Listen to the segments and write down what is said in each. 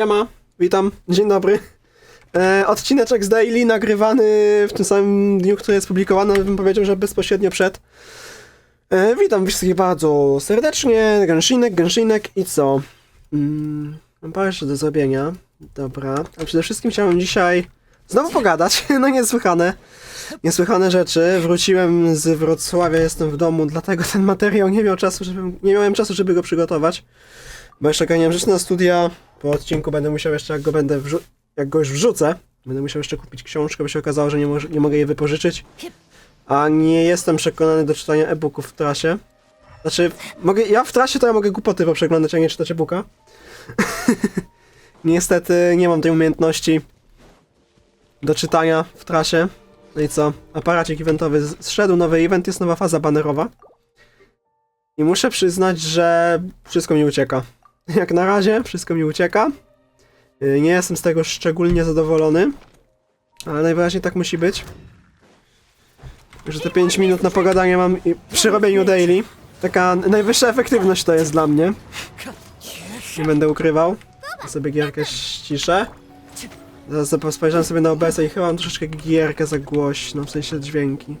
Siema, witam, dzień dobry. E, odcineczek z Daily nagrywany w tym samym dniu, który jest publikowany, bym powiedział, że bezpośrednio przed. E, witam wszystkich bardzo serdecznie, Genshinek, Genshinek i co? Mm, mam parę jeszcze do zrobienia, dobra. A przede wszystkim chciałem dzisiaj znowu pogadać, no niesłychane. Niesłychane rzeczy. Wróciłem z Wrocławia, jestem w domu, dlatego ten materiał nie miał czasu, żeby, nie miałem czasu, żeby go przygotować. Bo jeszcze ganiam rzeczy na studia. Po odcinku będę musiał jeszcze, jak go będę jak go już wrzucę, będę musiał jeszcze kupić książkę, bo się okazało, że nie, moż- nie mogę jej wypożyczyć. A nie jestem przekonany do czytania e-booków w trasie. Znaczy, mogę, ja w trasie to ja mogę głupoty poprzeglądać, a nie czytać e-booka. Niestety nie mam tej umiejętności do czytania w trasie. No i co? Aparacik eventowy zszedł, nowy event, jest nowa faza banerowa. I muszę przyznać, że wszystko mi ucieka. Jak na razie wszystko mi ucieka. Yy, Nie jestem z tego szczególnie zadowolony, ale najwyraźniej tak musi być. Że te 5 minut na pogadanie mam przy robieniu daily. Taka najwyższa efektywność to jest dla mnie. Nie będę ukrywał. Sobie gierkę ściszę. Zaraz spojrzałem sobie na OBS i chyba mam troszeczkę gierkę za głośno, w sensie dźwięki.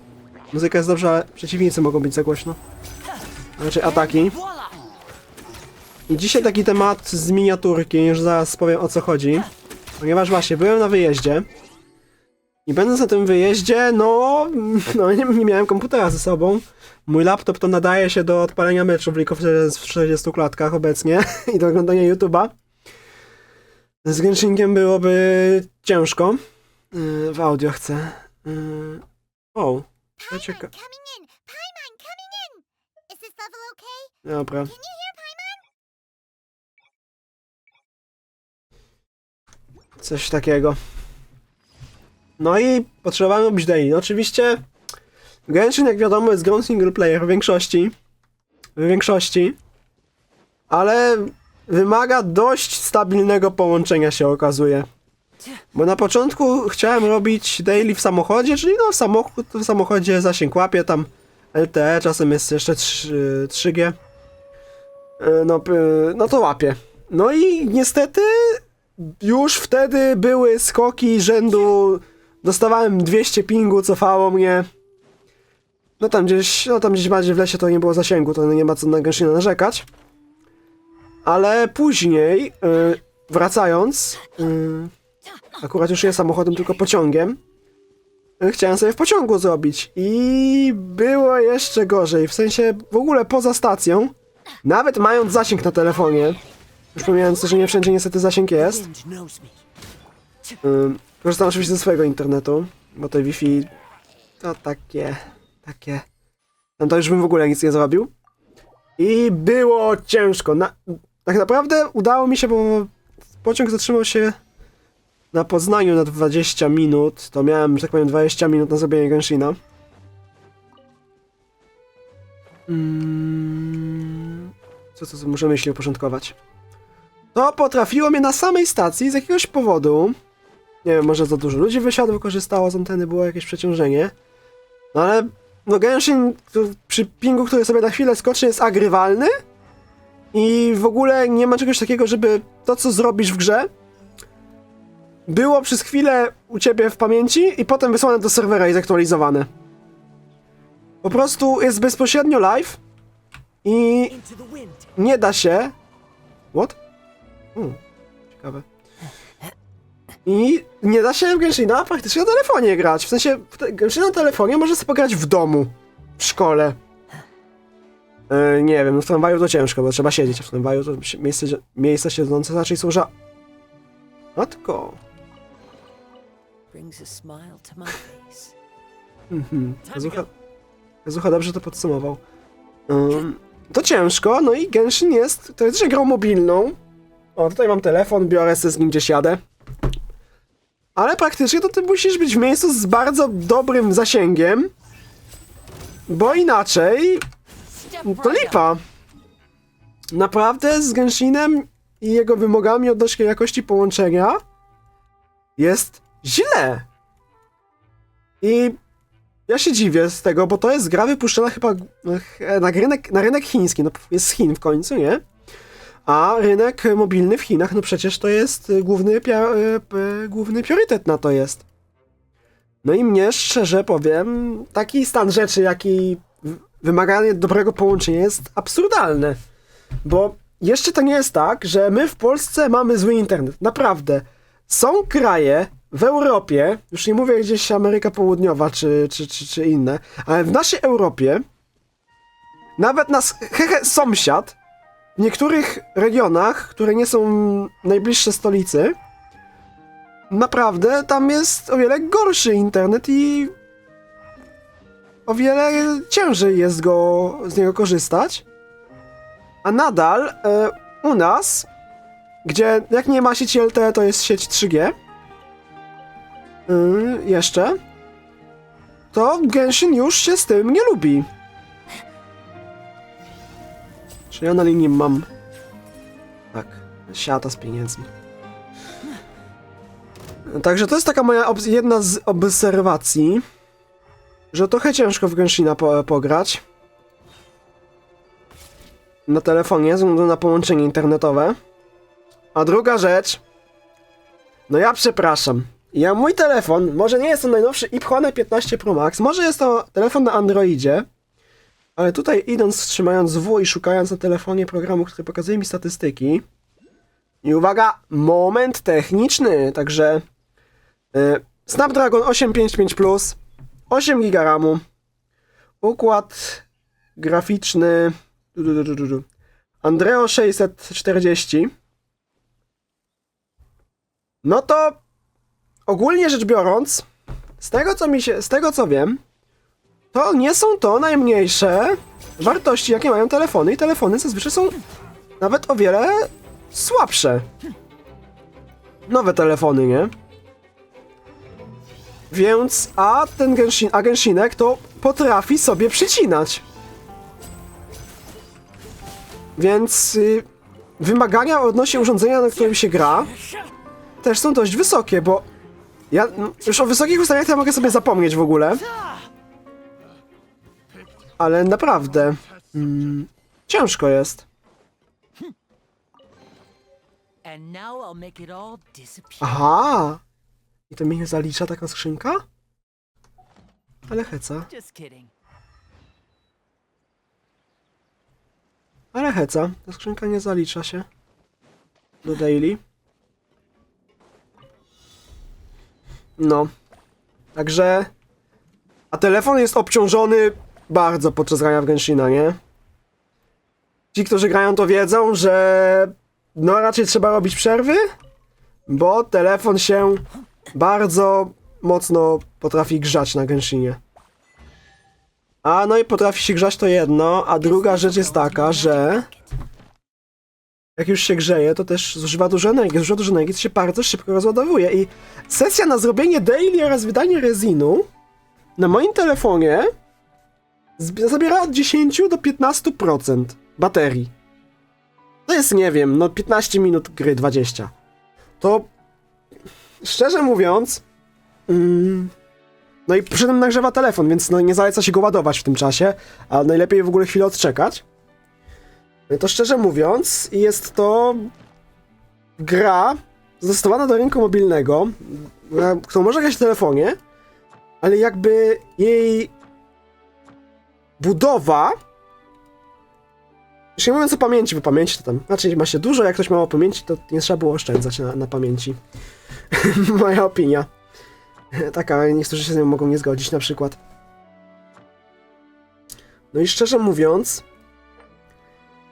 Muzyka jest dobrze, ale przeciwnicy mogą być za głośno. Znaczy ataki. I dzisiaj taki temat z miniaturki, już zaraz powiem o co chodzi. Ponieważ właśnie byłem na wyjeździe. I będąc na tym wyjeździe, no, no nie, nie miałem komputera ze sobą. Mój laptop to nadaje się do odpalenia meczów League of Legends w 40 klatkach obecnie i do oglądania YouTube'a. Z Genshinkiem byłoby ciężko. Yy, w audio chcę. Yy, o, to cieka... coming Coś takiego. No i potrzebowałem robić daily. Oczywiście Genshin, jak wiadomo, jest grą single player w większości. W większości. Ale wymaga dość stabilnego połączenia się okazuje. Bo na początku chciałem robić daily w samochodzie, czyli no w samochodzie zasięg łapie, tam LTE, czasem jest jeszcze 3, 3G. E, No, no to łapie. No i niestety już wtedy były skoki rzędu. Dostawałem 200 pingu, cofało mnie. No tam gdzieś, no tam gdzieś bardziej w lesie to nie było zasięgu, to nie ma co na Genshina narzekać. Ale później, y, wracając, y, akurat już nie samochodem, tylko pociągiem, y, chciałem sobie w pociągu zrobić. I było jeszcze gorzej, w sensie w ogóle poza stacją, nawet mając zasięg na telefonie, już pomijając to, że nie wszędzie niestety zasięg jest. Ym, Korzystam oczywiście ze swojego internetu, bo to Wi-Fi to takie, takie. No to już bym w ogóle nic nie zrobił. I było ciężko. Na, tak naprawdę udało mi się, bo pociąg zatrzymał się na Poznaniu na 20 minut. To miałem, że tak powiem, 20 minut na zrobienie Genshina. Mm, co, co, co muszę myśli uporządkować? To potrafiło mnie na samej stacji z jakiegoś powodu nie wiem, może za dużo ludzi wysiadło, korzystało z anteny, było jakieś przeciążenie. No ale, no Genshin przy pingu, który sobie na chwilę skoczy, jest agrywalny i w ogóle nie ma czegoś takiego, żeby to, co zrobisz w grze, było przez chwilę u ciebie w pamięci i potem wysłane do serwera i zaktualizowane. Po prostu jest bezpośrednio live i nie da się. What? Hmm, ciekawe. I nie da się w Genshina praktycznie na telefonie grać. W sensie, w te- Genshin na telefonie może sobie pograć w domu, w szkole. E, nie wiem, no w tramwaju to ciężko, bo trzeba siedzieć, a w tramwaju to miejsce, miejsca siedzące raczej służa... Matko. Brings a smile to my face. Mhm. Kazucha, Kazucha dobrze to podsumował. Um, to ciężko, no i Genshin jest, to jest że grą mobilną. O, tutaj mam telefon, biorę sobie z nim gdzieś jadę. Ale praktycznie to ty musisz być w miejscu z bardzo dobrym zasięgiem, bo inaczej to lipa. Naprawdę z Genshinem i jego wymogami odnośnie jakości połączenia jest źle. I ja się dziwię z tego, bo to jest gra wypuszczona chyba e, na rynek, na rynek chiński, no jest z Chin w końcu, nie? A rynek mobilny w Chinach, no przecież to jest y, główny, y, główny priorytet na to jest. No i mnie, szczerze powiem, taki stan rzeczy, jaki wymaganie dobrego połączenia jest absurdalny. Bo jeszcze to nie jest tak, że my w Polsce mamy zły internet. Naprawdę. Są kraje w Europie, już nie mówię gdzieś Ameryka Południowa czy, czy, czy, czy inne, ale w naszej Europie nawet nas hehe, sąsiad w niektórych regionach, które nie są najbliższe stolicy, naprawdę tam jest o wiele gorszy internet i o wiele ciężej jest go z niego korzystać. A nadal e, u nas, gdzie jak nie ma sieci LTE, to jest sieć 3G, y, jeszcze, to Genshin już się z tym nie lubi. Czy ja na linii mam... Tak, siata z pieniędzmi. Także to jest taka moja jedna z obserwacji, że trochę ciężko w Genshina po pograć. Na telefonie, ze względu na połączenie internetowe. A druga rzecz... No ja przepraszam. Ja mój telefon, może nie jest to najnowszy iPhone 15 Pro Max, może jest to telefon na Androidzie, ale tutaj idąc, trzymając W i szukając na telefonie programu, który pokazuje mi statystyki. I uwaga, moment techniczny, także y, Snapdragon 855 Plus, 8 GB RAMu, układ graficzny Andreo 640. No to ogólnie rzecz biorąc, z tego co mi się, z tego co wiem, to nie są to najmniejsze wartości, jakie mają telefony, i telefony zazwyczaj są nawet o wiele słabsze. Nowe telefony, nie? Więc, a ten Genshin, a Genshinek to potrafi sobie przycinać. Więc y, wymagania odnośnie urządzenia, na którym się gra, też są dość wysokie, bo ja mm, już o wysokich ustawieniach to ja mogę sobie zapomnieć w ogóle. Ale naprawdę. Mm, ciężko jest. Aha! I to mi nie zalicza taka skrzynka? Ale heca. Ale heca. Ta skrzynka nie zalicza się. Do daily. No. Także... A telefon jest obciążony bardzo podczas grania w Genshina, nie? Ci, którzy grają to wiedzą, że... No raczej trzeba robić przerwy, bo telefon się bardzo mocno potrafi grzać na Genshinie. A no i potrafi się grzać to jedno, a druga rzecz jest taka, że jak już się grzeje, to też zużywa dużo energii. Zużywa dużo energii, to się bardzo szybko rozładowuje. I sesja na zrobienie daily oraz wydanie rezinu na moim telefonie zabiera od 10 do 15% baterii. To jest, nie wiem, no 15 minut gry, 20. To szczerze mówiąc, mm, no i przy tym nagrzewa telefon, więc no nie zaleca się go ładować w tym czasie, a najlepiej w ogóle chwilę odczekać. No to szczerze mówiąc, jest to gra zastosowana do rynku mobilnego, którą można grać w telefonie, ale jakby jej budowa już nie mówiąc o pamięci, bo pamięci to tam raczej ma się dużo, jak ktoś ma o pamięci, to nie trzeba było oszczędzać na, na pamięci. Moja opinia. Taka, niektórzy się z nią mogą nie zgodzić, na przykład. No i szczerze mówiąc,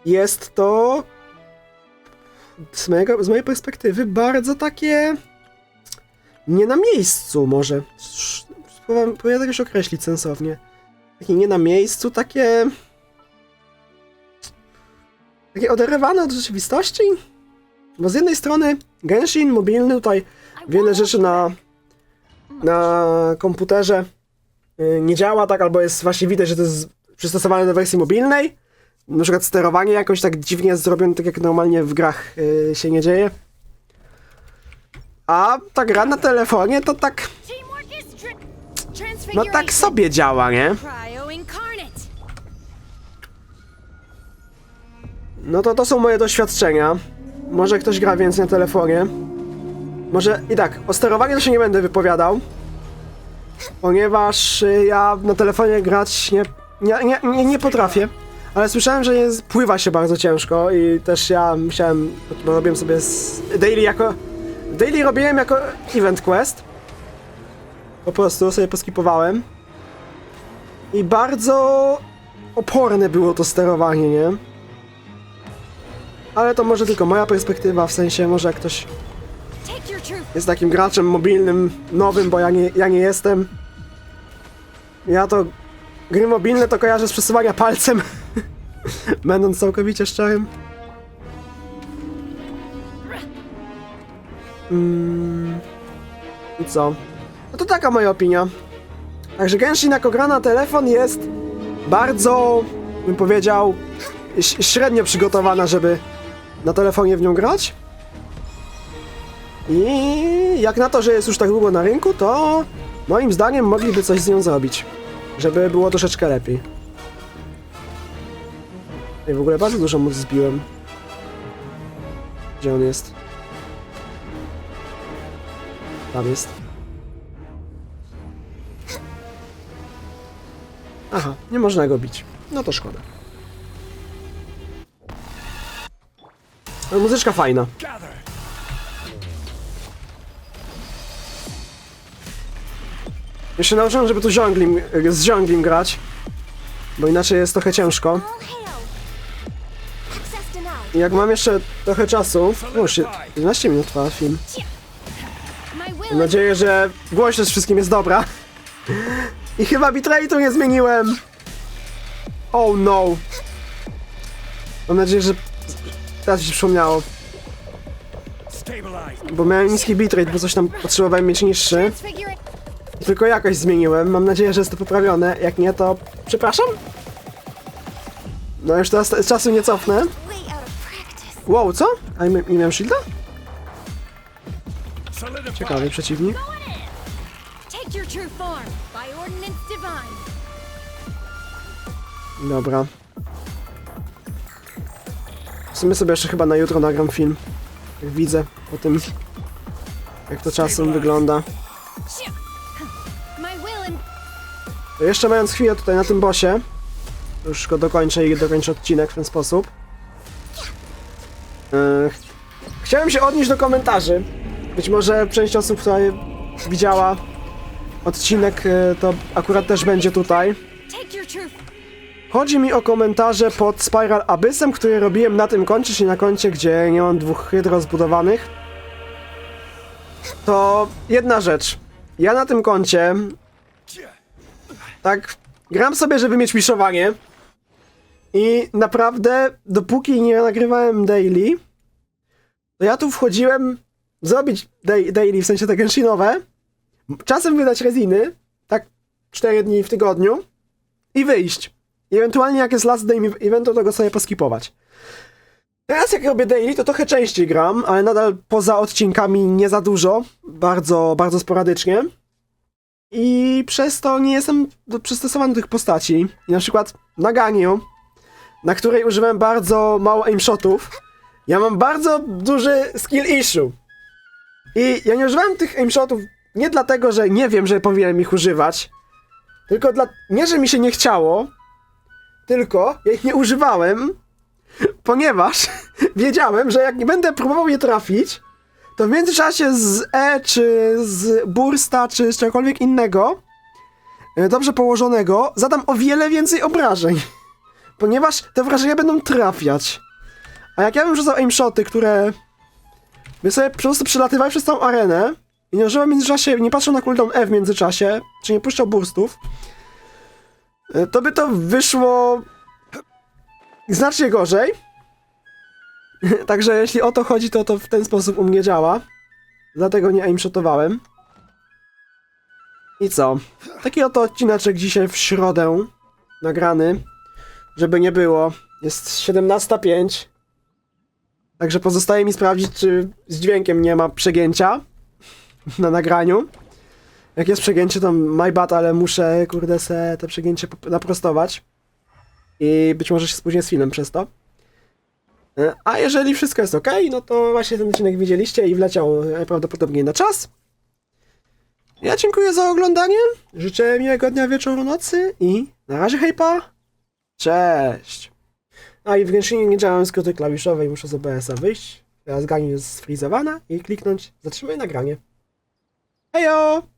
jest to z, mojego, z mojej perspektywy bardzo takie nie na miejscu może. Spróbuję próbuję to jakoś określić sensownie. Takie nie na miejscu, takie takie oderwane od rzeczywistości. Bo z jednej strony Genshin mobilny tutaj wiele rzeczy na na komputerze y, nie działa tak, albo jest właśnie widać, że to jest przystosowane do wersji mobilnej. Na przykład sterowanie jakoś tak dziwnie jest zrobione, tak jak normalnie w grach y, się nie dzieje. A ta gra na telefonie to tak, no tak sobie działa, nie? No to to są moje doświadczenia. Może ktoś gra więcej na telefonie. Może i tak, o sterowaniu to się nie będę wypowiadał. Ponieważ y, ja na telefonie grać nie, nie, nie, nie, nie potrafię. Ale słyszałem, że jest, pływa się bardzo ciężko i też ja musiałem, bo robiłem sobie z daily jako... Daily robiłem jako event quest. Po prostu sobie poskipowałem. I bardzo oporne było to sterowanie, nie? Ale to może tylko moja perspektywa, w sensie może jak ktoś jest takim graczem mobilnym, nowym, bo ja nie, ja nie jestem. Ja to gry mobilne to kojarzę z przesuwania palcem. Będąc całkowicie szczerym. Mm, I co? No to taka moja opinia. Także Genshin jako gra na telefon jest bardzo, bym powiedział, średnio przygotowana, żeby na telefonie w nią grać. I jak na to, że jest już tak długo na rynku, to moim zdaniem mogliby coś z nią zrobić. Żeby było troszeczkę lepiej. I w ogóle bardzo dużo mu zbiłem. Gdzie on jest? Tam jest. Nie można go bić. No to szkoda. Ale muzyczka fajna. Ja się nauczyłem, żeby tu zionglim, z zionglim grać. Bo inaczej jest trochę ciężko. Denied. I jak mam jeszcze trochę czasu... O, już 11 minut trwa film. Mam nadzieję, że głośność wszystkim jest dobra. I chyba bitrate'u nie zmieniłem. Oh no. Mam nadzieję, że teraz mi się przypomniało. Bo miałem niski bitrate, bo coś tam potrzebowałem mieć niższy. Tylko jakoś zmieniłem. Mam nadzieję, że jest to poprawione. Jak nie, to przepraszam. No już teraz czasu nie cofnę. Wow, co? A nie, nie miałem shielda? Ciekawy przeciwnik. Take your true form by ordinance divine. Dobra. W sumie sobie jeszcze chyba na jutro nagram film. Jak widzę po tym, jak to czasem wygląda. To jeszcze mając chwilę tutaj na tym bosie, już go dokończę i dokończę odcinek w ten sposób. Ch- chciałem się odnieść do komentarzy. Być może część osób, która widziała odcinek, yy, to akurat też będzie tutaj. Chodzi mi o komentarze pod Spiral Abyssem, które robiłem na tym koncie, czyli na koncie, gdzie nie mam dwóch hydro zbudowanych. To jedna rzecz. Ja na tym koncie tak gram sobie, żeby mieć wiszowanie. I naprawdę, dopóki nie nagrywałem daily, to ja tu wchodziłem zrobić dai- daily, w sensie te genshinowe, czasem wydać reziny, tak 4 dni w tygodniu i wyjść. Ewentualnie jak jest last day eventu, to go sobie poskipować. Teraz jak robię daily, to trochę częściej gram, ale nadal poza odcinkami nie za dużo, bardzo, bardzo sporadycznie. I przez to nie jestem przystosowany do tych postaci. I na przykład na Ganiu, na której używam bardzo mało aimshotów, ja mam bardzo duży skill issue. I ja nie używałem tych aimshotów nie dlatego, że nie wiem, że powinienem ich używać, tylko dla... nie, że mi się nie chciało, tylko ja ich nie używałem, ponieważ wiedziałem, że jak nie będę próbował je trafić, to w międzyczasie z E, czy z Bursta, czy z czegokolwiek innego, e, dobrze położonego, zadam o wiele więcej obrażeń. Ponieważ te wrażenia będą trafiać. A jak ja bym rzucał aimshoty, które by sobie po prostu przelatywały przez całą arenę i nie używał w międzyczasie, nie patrzył na cooldown E w międzyczasie, czy nie puszczał burstów, to by to wyszło znacznie gorzej. Także jeśli o to chodzi, to to w ten sposób u mnie działa. Dlatego nie aimshotowałem. I co? Taki oto odcineczek dzisiaj w środę nagrany. Żeby nie było. Jest 17.05. Także pozostaje mi sprawdzić, czy z dźwiękiem nie ma przegięcia na nagraniu. Jak jest przegięcie, to my bad, ale muszę, kurde, se te przegięcie naprostować. I być może się spóźnię z filmem przez to. E, A jeżeli wszystko jest ok, no to właśnie ten odcinek widzieliście i wleciał najprawdopodobniej na czas. Ja dziękuję za oglądanie, życzę miłego dnia, wieczoru, nocy i na razie hejpa, cześć! A i w Genshinie nie działają skróty klawiszowe i muszę z OBS-a wyjść. Teraz granie jest sfrizowana i kliknąć zatrzymaj nagranie. Hejo!